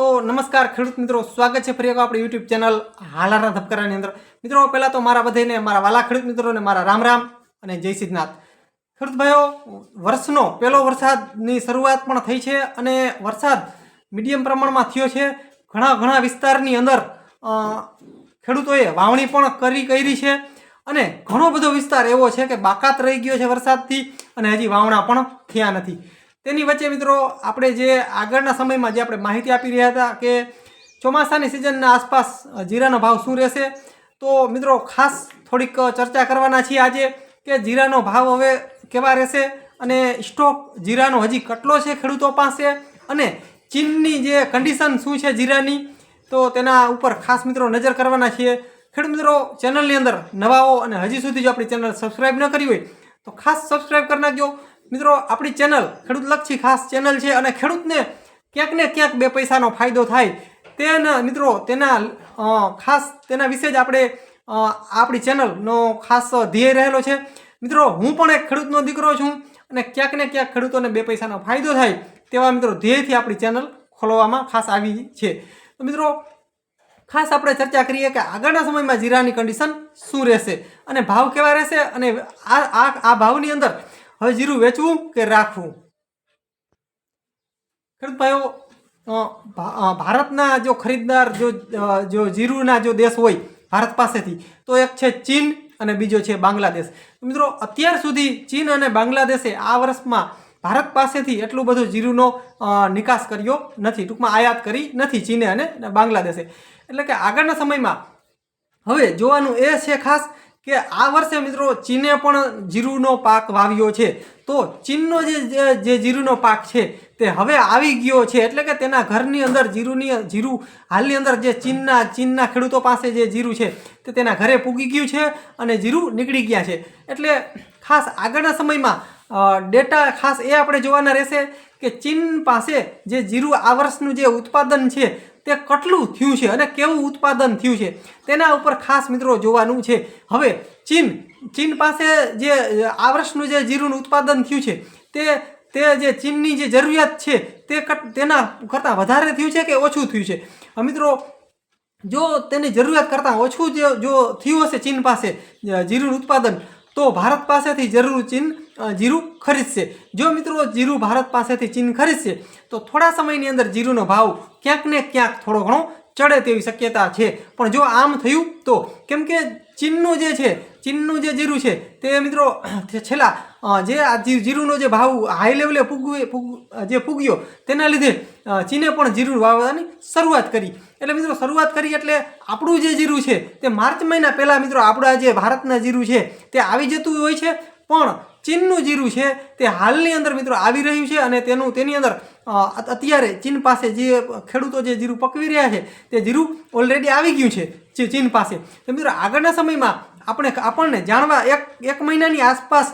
તો નમસ્કાર ખેડૂત મિત્રો, સ્વાગત છે ફરી એક આપણી યુટ્યુબ ચેનલ હાલારા ધબકારાની અંદર. મિત્રો, પહેલાં તો મારા બધાને, મારા વાલા ખેડૂત મિત્રોને મારા રામ રામ અને જય સિદ્ધનાથ. ખેડૂત ભાઈઓ, વર્ષનો પહેલો વરસાદની શરૂઆત પણ થઈ છે અને વરસાદ મીડિયમ પ્રમાણમાં થયો છે. ઘણા ઘણા વિસ્તારની અંદર ખેડૂતોએ વાવણી પણ કરી કરી છે અને ઘણો બધો વિસ્તાર એવો છે કે બાકાત રહી ગયો છે વરસાદથી અને હજી વાવણા પણ થયા નથી. તેની વચ્ચે મિત્રો આપણે જે આગળના સમયમાં જે આપણે માહિતી આપી રહ્યા હતા કે ચોમાસાની સિઝનના આસપાસ જીરાનો ભાવ શું રહેશે, તો મિત્રો ખાસ થોડીક ચર્ચા કરવાના છીએ આજે કે જીરાનો ભાવ હવે કેવા રહેશે અને સ્ટોક જીરાનો હજી કેટલો છે ખેડૂતો પાસે અને ચીનની જે કન્ડિશન શું છે જીરાની, તો તેના ઉપર ખાસ મિત્રો નજર કરવાના છીએ. ખેડૂત મિત્રો, ચેનલની અંદર નવાઓ અને હજી સુધી જો આપણી ચેનલ સબસ્ક્રાઈબ ન કરી હોય, તો ખાસ સબસ્ક્રાઈબ કરી નાખજો. મિત્રો, આપણી ચેનલ ખેડૂત લક્ષી ખાસ ચેનલ છે અને ખેડૂતને ક્યાંક ને ક્યાંક બે પૈસાનો ફાયદો થાય. તેના, મિત્રો, તેના ખાસ તેના વિશે જ આપણે આપણી ચેનલનો ખાસ ધ્યેય રહેલો છે. મિત્રો, હું પણ એક ખેડૂતનો દીકરો છું અને ક્યાંક ને ક્યાંક ખેડૂતોને બે પૈસાનો ફાયદો થાય તેવા, મિત્રો, ધ્યેયથી આપણી ચેનલ ખોલવામાં ખાસ આવી છે. તો મિત્રો, ખાસ આપણે ચર્ચા કરીએ કે આગળના સમયમાં જીરાની કન્ડિશન શું રહેશે અને ભાવ કેવા રહેશે અને આ આ ભાવની અંદર હવે જીરું વેચવું કે રાખવું? ખેડૂત ભાઈઓ અ, ભા- અ, ભારતના જો ખરીદદાર જો જો જીરુના જો દેશ હોય ભારત પાસેથી તો એક છે ચીન અને બીજો છે બાંગ્લાદેશ. મિત્રો અત્યાર સુધી ચીન અને બાંગ્લાદેશે આ વર્ષમાં ભારત પાસેથી એટલું બધું જીરુનો નિકાસ કર્યો નથી. ટૂંકમાં આયાત કરી નથી ચીને અને બાંગ્લાદેશે. એટલે કે આગળના સમયમાં હવે જોવાનું એ છે ખાસ કે આ વર્ષે મિત્રો ચીને પણ જીરુનો પાક વાવ્યો છે. તો ચીનનો જે, જે- જીરુનો પાક છે તે હવે આવી ગયો છે. એટલે કે તેના ઘરની અંદર જીરુની, જીરું હાલની અંદર જે ચીનના ચીનના ખેડૂતો પાસે જે જીરું છે તે તેના ઘરે પૂગી ગયું છે અને જીરું નીકળી ગયા છે. એટલે ખાસ આગળના સમયમાં ડેટા ખાસ એ આપણે જોવાના રહેશે કે ચીન પાસે જે જીરું આ વર્ષનું જે ઉત્પાદન છે તે કેટલું થયું છે અને કેવું ઉત્પાદન થયું છે? તેના ઉપર ખાસ મિત્રો જોવાનું છે. હવે ચીન ચીન પાસે જે આ વર્ષનું જે જીરુનું ઉત્પાદન થયું છે, તે તે જે ચીનની જે જરૂરિયાત છે, તે તેના કરતાં વધારે થયું છે કે ઓછું થયું છે? મિત્રો, જો તેની જરૂરિયાત કરતાં ઓછું જો થયું હશે ચીન પાસે જીરુનું ઉત્પાદન, તો ભારત પાસેથી જરૂર ચીન જીરું ખરીદશે. જો મિત્રો જીરું ભારત પાસેથી ચીન ખરીદશે, તો થોડા સમયની અંદર જીરુનો ભાવ ક્યાંક ને ક્યાંક થોડો ઘણો ચડે તેવી શક્યતા છે. પણ જો આમ થયું, તો કેમ કે ચીનનું જે છે, ચીનનું જે જીરું છે, તે મિત્રો છેલ્લા જે આ જીરુનો જે ભાવ હાઈ લેવલે પૂગવે જે પૂગ્યો, તેના લીધે ચીને પણ જીરું વાવવાની શરૂઆત કરી. એટલે મિત્રો શરૂઆત કરી એટલે આપણું જે જીરું છે, તે માર્ચ મહિના પહેલાં મિત્રો, આપણા જે ભારતના જીરું છે, તે આવી જતું હોય છે. પણ ચીનનું જીરું છે તે હાલની અંદર મિત્રો આવી રહ્યું છે અને તેનું તેની અંદર અત્યારે ચીન પાસે જે ખેડૂતો જે જીરું પકવી રહ્યા છે, તે જીરું ઓલરેડી આવી ગયું છે, જે ચીન પાસે. તો મિત્રો આગળના સમયમાં આપણે આપણને જાણવા એક એક મહિનાની આસપાસ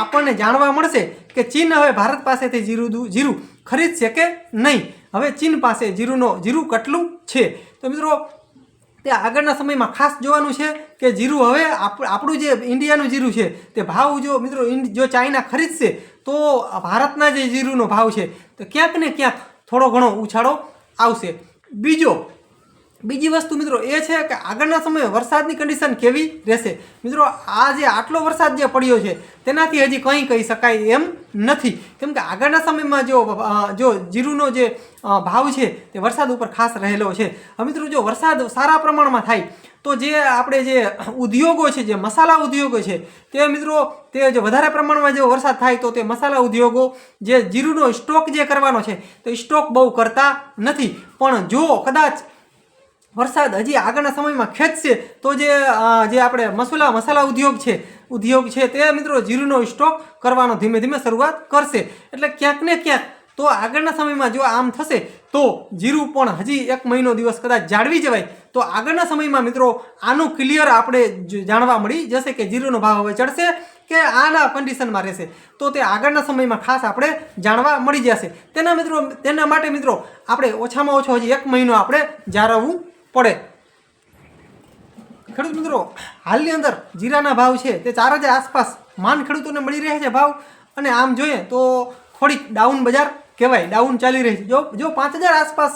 આપણને જાણવા મળશે કે ચીન હવે ભારત પાસેથી જીરું જીરું ખરીદશે કે નહીં. હવે ચીન પાસે જીરુંનો જીરું કેટલું છે? તો મિત્રો તે આગળના સમયમાં ખાસ જોવાનું છે કે જીરું હવે આપ- આપણું જે ઇન્ડિયાનું જીરું છે, તે ભાવ જો, મિત્રો જો ચાઇના ખરીદશે, તો ભારતના જે જીરુંનો ભાવ છે, તો ક્યાંક ને ક્યાંક થોડો ઘણો ઉછાળો આવશે. બીજો બીજી વસ્તુ મિત્રો એ છે કે આગળના સમયે વરસાદની કન્ડિશન કેવી રહેશે? મિત્રો, આ જે આટલો વરસાદ જે પડ્યો છે, તેનાથી હજી કંઈ કહી શકાય એમ નથી. કેમ કે આગળના સમયમાં જો જો જીરુનો જે ભાવ છે, તે વરસાદ ઉપર ખાસ રહેલો છે. મિત્રો, જો વરસાદ સારા પ્રમાણમાં થાય, તો જે આપણે જે ઉદ્યોગો છે, જે મસાલા ઉદ્યોગો છે, તે મિત્રો, તે જો વધારે પ્રમાણમાં જો વરસાદ થાય, તો તે મસાલા ઉદ્યોગો, જે જીરુનો સ્ટોક જે કરવાનો છે, તો સ્ટોક બહુ કરતા નથી. પણ જો કદાચ વરસાદ હજી આગળના સમયમાં ખેંચશે તો જે જે આપણે મસાલા મસાલા ઉદ્યોગ છે ઉદ્યોગ છે તે મિત્રો જીરુનો સ્ટોક કરવાનો ધીમે ધીમે શરૂઆત કરશે. એટલે ક્યાંક ને ક્યાંક તો આગળના સમયમાં જો આમ થશે, તો જીરું પણ હજી એક મહિનો દિવસ કદાચ જાળવી જવાય. તો આગળના સમયમાં મિત્રો આનું ક્લિયર આપણે જાણવા મળી જશે કે જીરુનો ભાવ હવે ચડશે કે આના કન્ડિશનમાં રહેશે. તો તે આગળના સમયમાં ખાસ આપણે જાણવા મળી જશે. તેના મિત્રો, તેના માટે મિત્રો આપણે ઓછામાં ઓછો હજી એક મહિનો આપણે જાળવવું પડે. ખેડૂત મિત્રો, હાલની અંદર જીરાના ભાવ છે તે ચાર હજાર આસપાસ માન ખેડૂતોને મળી રહ્યા છે ભાવ. અને આમ જોઈએ તો થોડીક ડાઉન બજાર કહેવાય, ડાઉન ચાલી રહી છે. જો જો પાંચ હજાર આસપાસ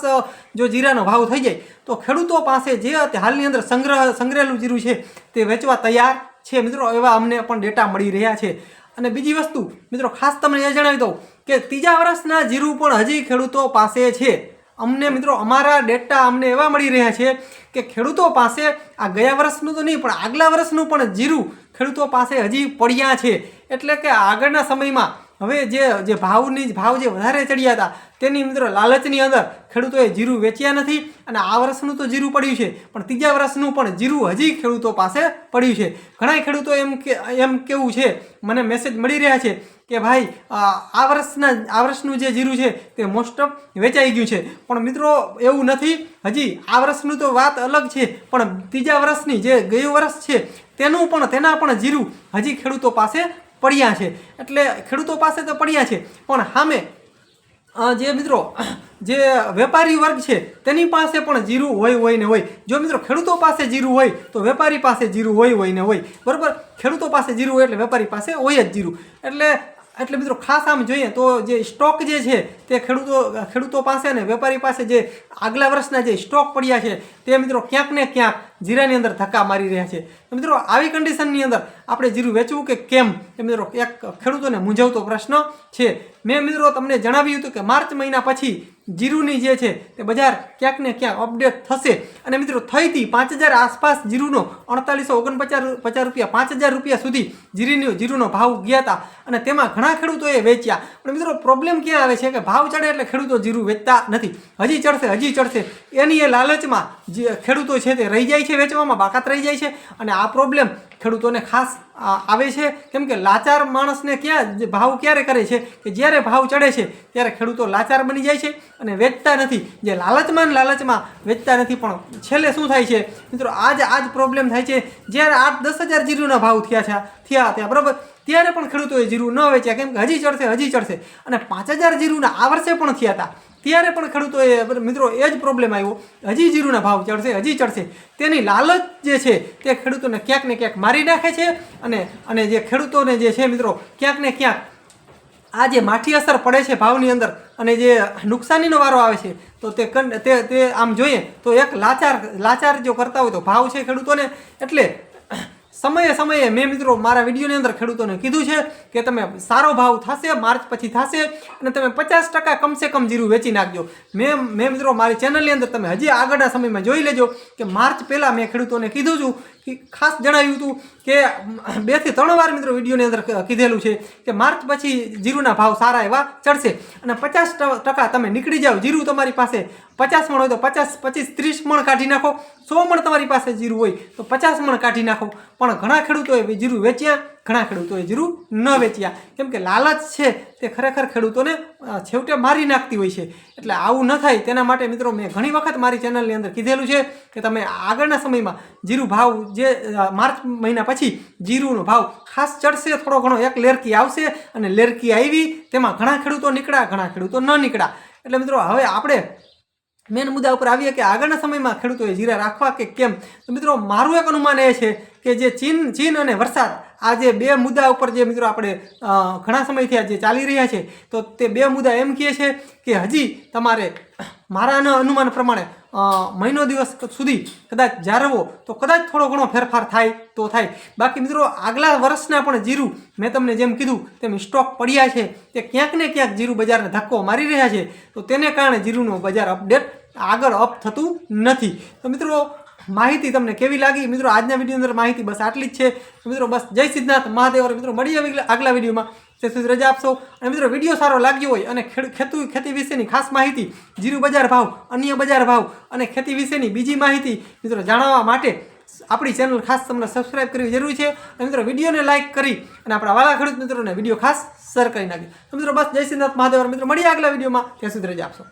જો જીરાનો ભાવ થઈ જાય, તો ખેડૂતો પાસે જે હાલની અંદર સંગ્રહ, સંગ્રહેલું જીરું છે તે વેચવા તૈયાર છે મિત્રો, એવા અમને પણ ડેટા મળી રહ્યા છે. અને બીજી વસ્તુ, મિત્રો, ખાસ તમને એ જણાવી દઉં કે ત્રીજા વર્ષના જીરું પણ હજી ખેડૂતો પાસે છે. અમને મિત્રો અમારા ડેટા અમને એવા મળી રહ્યા છે કે ખેડૂતો પાસે આ ગયા વર્ષનું તો નહીં, પણ આગલા વર્ષનું પણ જીરું ખેડૂતો પાસે હજી પડ્યા છે. એટલે કે આગળના સમયમાં હવે જે જે ભાવની, ભાવ જે વધારે ચડ્યા હતા, તેની મિત્રો લાલચની અંદર ખેડૂતોએ જીરું વેચ્યા નથી અને આ વર્ષનું તો જીરું પડ્યું છે, પણ ત્રીજા વર્ષનું પણ જીરું હજી ખેડૂતો પાસે પડ્યું છે. ઘણા ખેડૂતો એમ કે, એમ કેવું છે, મને મેસેજ મળી રહ્યા છે કે ભાઈ, આ વર્ષના આ વર્ષનું જે જીરું છે તે મોસ્ટ ઓફ વેચાઈ ગયું છે. પણ મિત્રો, એવું નથી. હજી આ વર્ષનું તો વાત અલગ છે, પણ ત્રીજા વર્ષની જે ગયું વર્ષ છે, તેનું પણ, તેના પણ જીરું હજી ખેડૂતો પાસે પડ્યા છે. એટલે ખેડૂતો પાસે તો પડ્યા છે, પણ સામે જે મિત્રો, જે વેપારી વર્ગ છે, તેની પાસે પણ જીરું હોય હોય ને હોય. જો મિત્રો, ખેડૂતો પાસે જીરું હોય, તો વેપારી પાસે જીરું હોય હોય ને હોય. બરાબર? ખેડૂતો પાસે જીરું હોય એટલે વેપારી પાસે હોય જ જીરું. એટલે એટલે મિત્રો ખાસ આમ જોઈએ તો જે સ્ટોક જે છે તે ખેડૂતો ખેડૂતો પાસે ને વેપારી પાસે જે આગલા વર્ષના જે સ્ટોક પડ્યા છે તે મિત્રો ક્યાંક ને ક્યાંક જીરાની અંદર ધક્કા મારી રહ્યા છે. મિત્રો આવી કન્ડિશનની અંદર આપણે જીરું વેચવું કે કેમ? એ મિત્રો એક ખેડૂતોને મૂંઝવતો પ્રશ્ન છે. મેં મિત્રો તમને જણાવ્યું હતું કે માર્ચ મહિના પછી જીરુની જે છે તે બજાર ક્યાંક ને ક્યાંક અપડેટ થશે. અને મિત્રો, થઈથી પાંચ હજાર આસપાસ જીરુનો અડતાલીસો ઓગણપચાસ પચાસ રૂપિયા, પાંચ હજાર રૂપિયા સુધી જીરીનો, જીરુનો ભાવ ગયા હતા. અને તેમાં ઘણા ખેડૂતોએ વેચ્યા. પણ મિત્રો પ્રોબ્લેમ ક્યાં આવે છે કે ભાવ ચડે એટલે ખેડૂતો જીરું વેચતા નથી. હજી ચડશે હજી ચડશે. એની એ લાલચમાં જે ખેડૂતો છે તે રહી જાય છે વેચવામાં, બાકાત રહી જાય છે. અને આ પ્રોબ્લેમ ખેડૂતોને ખાસ આવે છે? કેમ કે લાચાર માણસને ક્યાં ભાવ ક્યારે કરે છે? કે જ્યારે ભાવ ચડે છે, ત્યારે ખેડૂતો લાચાર બની જાય છે અને વેચતા નથી. જે લાલચમાં લાલચમાં વેચતા નથી, પણ છેલ્લે શું થાય છે? મિત્રો, આજ આજ પ્રોબ્લેમ થાય છે. જ્યારે આઠ દસ હજાર જીરુના ભાવ થયા છે, થયા ત્યાં બરાબર? ત્યારે પણ ખેડૂતોએ જીરું ન વેચ્યા. કેમ કે હજી ચડશે હજી ચડશે. અને પાંચ હજાર જીરુના આ વર્ષે પણ થયા હતા. ત્યારે પણ ખેડૂતોએ મિત્રો, એ જ પ્રોબ્લેમ આવ્યો. હજી જીરુના ભાવ ચડશે, હજી ચડશે. તેની લાલચ જે છે, તે ખેડૂતોને ક્યાંક ને ક્યાંક મારી નાખે છે. અને અને જે ખેડૂતોને જે છે, મિત્રો, ક્યાંક ને ક્યાંક આ જે માઠી અસર પડે છે ભાવની અંદર અને જે નુકસાનીનો વારો આવે છે, તો તે તે તે આમ જોઈએ તો એક લાચાર લાચાર જો કરતા હોય તો ભાવ છે ખેડૂતોને. એટલે સમયે સમયે મેં મિત્રો મારા વિડીયોની અંદર ખેડૂતોને કીધું છે કે તમે સારો ભાવ થશે, માર્ચ પછી થશે અને તમે પચાસ ટકા કમસે કમ જીરું વેચી નાખજો. મેં મેં મિત્રો મારી ચેનલની અંદર તમે હજી આગળના સમયમાં જોઈ લેજો કે માર્ચ પહેલાં મેં ખેડૂતોને કીધું છું ખાસ જણાવ્યું હતું કે બેથી ત્રણ વાર મિત્રો વિડીયોની અંદર કીધેલું છે કે માર્ચ પછી જીરુના ભાવ સારા એવા ચડશે. અને પચાસ ટકા તમે નીકળી જાઓ, જીરું તમારી પાસે પચાસ મણ હોય તો પચાસ, પચીસ, ત્રીસ મણ કાઢી નાખો. સો મણ તમારી પાસે જીરું હોય તો પચાસ મણ કાઢી નાખો. પણ ઘણા ખેડૂતોએ જીરું વેચ્યા ઘણા ખેડૂતોએ જીરું ન વેચ્યા. કેમ કે લાલચ છે તે ખરેખર ખેડૂતોને છેવટે મારી નાખતી હોય છે. એટલે આવું ન થાય. તેના માટે મિત્રો મેં ઘણી વખત મારી ચેનલની અંદર કીધેલું છે કે તમે આગળના સમયમાં જીરું ભાવ જે માર્ચ મહિના પછી જીરુનો ભાવ ખાસ ચડશે, થોડો ઘણો એક લેરકી આવશે અને લેરકી આવી, તેમાં ઘણા ખેડૂતો નીકળ્યા, ઘણા ખેડૂતો ન નીકળ્યા. એટલે મિત્રો હવે આપણે મેન મુદ્દા ઉપર આવીએ કે આગળના સમયમાં ખેડૂતોએ જીરા રાખવા કે કેમ? તો મિત્રો મારું એક અનુમાન એ છે કે જે ચીન ચીન અને વરસાદ, આ જે બે મુદ્દા ઉપર જે મિત્રો આપણે ઘણા સમયથી આ જે ચાલી રહ્યા છે, તો તે બે મુદ્દા એમ કહે છે કે હજી તમારે મારા અનુમાન પ્રમાણે મહિનો દિવસ સુધી કદાચ જાળવો તો કદાચ થોડો ઘણો ફેરફાર થાય, તો થાય. બાકી મિત્રો, આગલા વર્ષના પણ જીરું, મેં તમને જેમ કીધું, તેમ સ્ટોક પડ્યા છે, તે ક્યાંક ને ક્યાંક જીરું બજારને ધક્કો મારી રહ્યા છે, તો તેને કારણે જીરુંનું બજાર અપડેટ આગળ અપ થતું નથી. તો મિત્રો માહિતી તમને કેવી લાગી? મિત્રો, આજના વીડિયો અંદર માહિતી બસ આટલી જ છે. મિત્રો, બસ જય સિદ્ધાર્થ મહાદેવ મિત્રો, મળીએ આગલા- વિડીયોમાં તે સુધી રજા આપશો. અને મિત્રો વીડિયો સારો લાગ્યો હોય અને ખેતુ ખેતી વિશેની ખાસ માહિતી, જીરું બજાર ભાવ, અન્ય બજાર ભાવ અને ખેતી વિશેની બીજી માહિતી, મિત્રો, જાણવા માટે આપણી ચેનલ ખાસ તમને સબસ્ક્રાઇબ કરવી જરૂરી છે. અને મિત્રો વિડીયોને લાઇક કરી અને આપણા વાલા ખેડૂત મિત્રોને વીડિયો ખાસ શેર કરી નાખી મિત્રો, બસ જય સિદ્ધનાથ મહાદેવ મિત્રો, મળીએ આગલા વિડીયોમાં ત્યાં સુધી રજા આપશો.